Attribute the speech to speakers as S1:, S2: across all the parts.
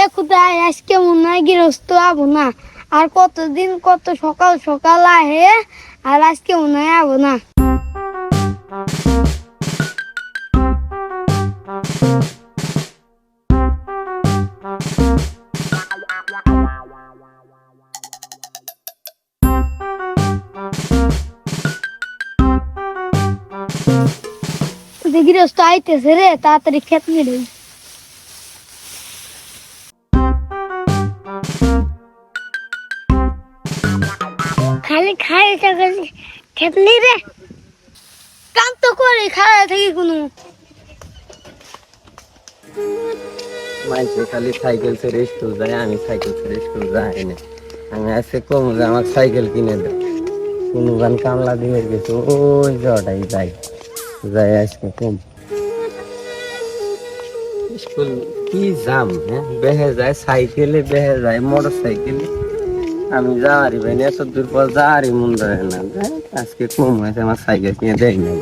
S1: এ কোথায় আজকে মনে হয় গৃহস্থ আবো না। আর কতদিন কত সকাল সকাল আহে, আর আজকে মনে হয় আবো না। গৃহস্থ আইতেছে রে, তাড়াতাড়ি খেত মেরে খালি খাই খেতলি রে। কাম তো করে খাওয়া থাকি কোনো
S2: মাইকে খালি সাইকেল ছেড়ে স্কুল যায়, আমি সাইকেল ছেড়ে স্কুল যাই না। আমি আজকে কম যে আমার সাইকেল কিনে দেয় কোনো গান কামলা দিয়ে গেছে, ওই জটাই যাই। যাই আজকে কম। স্কুল কি যাম হ্যাঁ? বেহে যায়, সাইকেলে বেহে যায় মোটর সাইকেলে আমি যাওয়ারি ভাই এত দূর পর যাওয়ারি মন ধরে না। আজকে কম হয়েছে, আমার সাইকেল কিনে দেয় না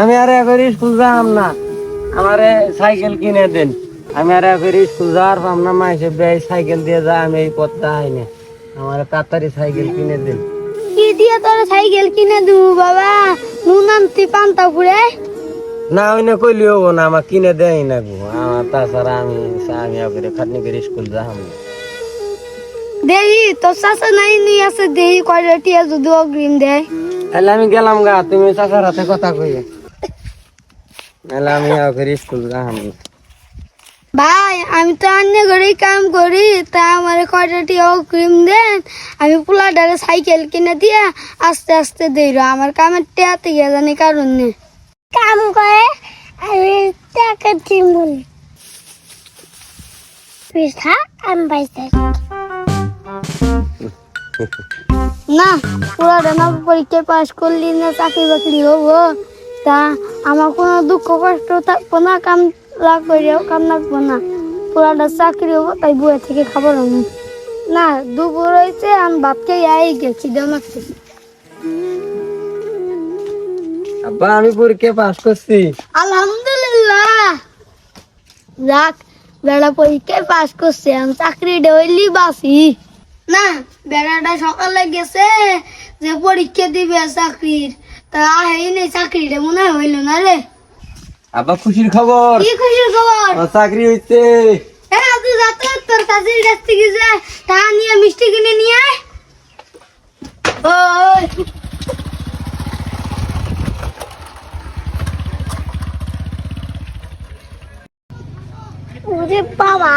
S2: আমি আর একবার স্কুল যাম না। আমারে সাইকেল কিনে দেন। আমি আর একবার স্কুল যাওয়ার পাম না মাইসে বেয় সাইকেল দিয়ে যা, আমি এই পথটা আই না আমার তাড়াতাড়ি সাইকেল কিনে দেন।
S1: কি দিয়ে তোর সাইকেল কিনে দেবো বাবা? নুন আনতি পান্তা ফুড়ে
S2: না ওই না কইলি হব না আমার কিনে দেয় না গো। আমার তাছাড়া আমি আমি একবারে খাটনি করে স্কুল না।
S1: দেহি তোর শাশা নাই নি আছে দেহি কয়টা টিয়া যদি অগ্রিম দেয়।
S2: তাহলে আমি গেলাম গা তুমি চাচার হাতে কথা কইয়ে। তাহলে আমি একবারে স্কুল যাম
S1: ভাই আমি তো অন্য ঘরেই কাম করি তা আমার কয়টা টিয়া অগ্রিম দেন আমি পোলাডারে সাইকেল কিনে দিয়ে আস্তে আস্তে দেই। আমার কামের টিয়াতে গিয়ে জানি কারণ। নেই কাম করে আমি টাকা দিন পিঠা আমি না, পুরো না পরীক্ষায় পাশ করলি না, চাকরি বাকরি হব। তা আমার কোনো দুঃখ, কষ্ট থাকব না, কাম লাগ করেও কাম লাগবো না। পুরাটা চাকরি হব, তাই বইয়ে থেকে খাবার আমি না, দুপুর হয়েছে আমি খেয়ে আই গেছি দেও
S2: আব্বা আমি পরীক্ষা পাস করছি।
S1: আলহামদুলিল্লাহ। যাক বেড়া পরীক্ষায় পাস করছে আমি চাকরি ডেইলি বাসি। না বেড়াটা সকালে গেছে যে পরীক্ষা দিবে চাকরির তা আহেই নেই চাকরিটা মনে হয় হইল না রে।
S2: আব্বা খুশির খবর?
S1: কি খুশির খবর?
S2: চাকরি হইছে।
S1: হ্যাঁ তুই যাতে তোর কাছের কাছ থেকে যা তা নিয়ে মিষ্টি কিনে নিয়ে আয় ওই ওরে বাবা